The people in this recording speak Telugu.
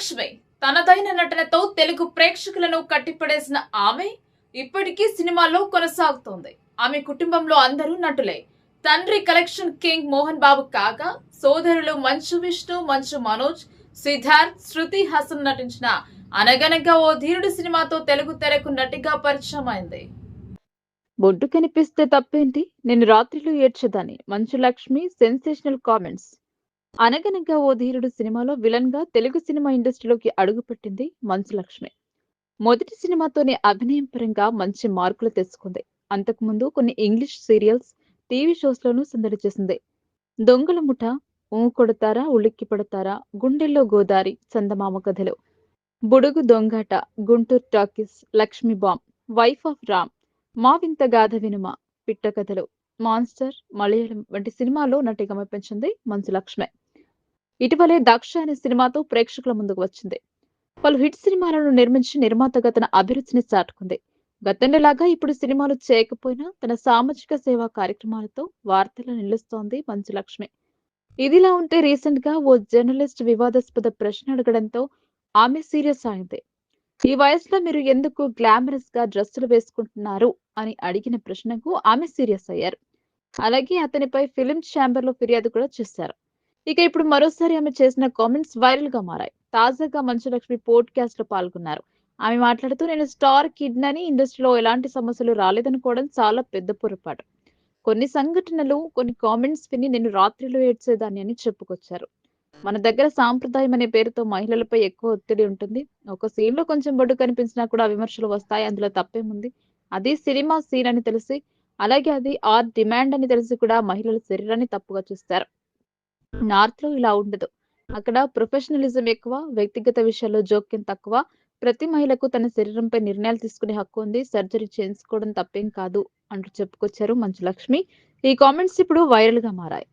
లక్ష్మి తనదైన నటనతో తెలుగు ప్రేక్షకులను కట్టిపడేసిన ఆమె ఇప్పటికీ సినిమాల్లో కొనసాగుతోంది. ఆమె కుటుంబంలో అందరూ నటులే. తండ్రి కలెక్షన్ కింగ్ మోహన్ బాబు కాగా సోదరులు మంచు విష్ణు మంచు మనోజ్ సిద్ధార్థ్ శృతి హాసన్ నటించిన అనగనగా ఓ ధీరుడు సినిమాతో తెలుగు తెరకు నటిగా పరిచయం అయింది బొడ్డు కనిపిస్తే తప్పేంటి? నేను రాత్రిలో ఏడ్చేదాన్ని. Manchu Lakshmi sensational comments. అనగనగా ఓ ధీరుడు సినిమాలో విలన్గా తెలుగు సినిమా ఇండస్ట్రీలోకి అడుగుపెట్టింది మంచు లక్ష్మి. మొదటి సినిమాతోనే అభినయం పరంగా మంచి మార్కులు తెచ్చుకుంది. అంతకుముందు కొన్ని ఇంగ్లీష్ సీరియల్స్ టీవీ షోస్ లోనూ సందడి చేసింది. దొంగల ముఠ ఊ కొడతారా ఉలిక్కి పడతారా గుండెల్లో Godari Chandamama Kathalu. Budugu Dongata Guntur talkies Lakshmi bomb wife of Ram Maa Vintha Gaatha వినుమ పిట్ట కథలు మాన్స్టర్ మలయాళం వంటి సినిమాల్లో నటిగా మెప్పించింది మంచు లక్ష్మి. ఇటీవలే దక్ష అనే సినిమాతో ప్రేక్షకుల ముందుకు వచ్చింది. పలు హిట్ సినిమాలను నిర్మించి నిర్మాతగా తన అభిరుచిని చాటుకుంది. గతంలోలాగా ఇప్పుడు సినిమాలు చేయకపోయినా తన సామాజిక సేవా కార్యక్రమాలతో వార్తలు నిలుస్తోంది మంచు లక్ష్మి. ఇదిలా ఉంటే రీసెంట్గా ఓ జర్నలిస్ట్ వివాదాస్పద ప్రశ్న అడగడంతో ఆమె సీరియస్ అయింది. ఈ వయసులో మీరు ఎందుకు గ్లామరస్గా డ్రెస్సులు వేసుకుంటున్నారు? అని అడిగిన ప్రశ్నకు ఆమె సీరియస్ అయ్యారు. అలాగే అతనిపై ఫిలిం ఛాంబర్లో ఫిర్యాదు కూడా చేశారు. ఇక ఇప్పుడు మరోసారి ఆమె చేసిన కామెంట్స్ వైరల్గా మారాయి. తాజాగా మంచులక్ష్మి పోడ్కాస్ట్లో పాల్గొన్నారు. ఆమె మాట్లాడుతూ నేను స్టార్ కిడ్ అని ఇండస్ట్రీలో ఎలాంటి సమస్యలు రాలేదనుకోవడం చాలా పెద్ద పొరపాటు. కొన్ని సంఘటనలు కొన్ని కామెంట్స్ విని నేను రాత్రిలో ఏడ్చేదాన్ని అని చెప్పుకొచ్చారు. మన దగ్గర సాంప్రదాయం అనే పేరుతో మహిళలపై ఎక్కువ ఒత్తిడి ఉంటుంది. ఒక సీన్లో కొంచెం బొడ్డు కనిపించినా కూడా విమర్శలు వస్తాయి. అందులో తప్పేముంది? అది సినిమా సీన్ అని తెలిసి అలాగే అది ఆర్ డిమాండ్ అని తెలిసి కూడా మహిళల శరీరాన్ని తప్పుగా చూస్తారు. నార్త్లో ఇలా ఉండదు. అక్కడ ప్రొఫెషనలిజం ఎక్కువ వ్యక్తిగత విషయాల్లో జోక్యం తక్కువ. ప్రతి మహిళకు తన శరీరంపై నిర్ణయాలు తీసుకునే హక్కు ఉంది. సర్జరీ చేయించుకోవడం తప్పేం కాదు అంటూ చెప్పుకొచ్చారు మంచు లక్ష్మి ఈ కామెంట్స్ ఇప్పుడు వైరల్గా మారాయి.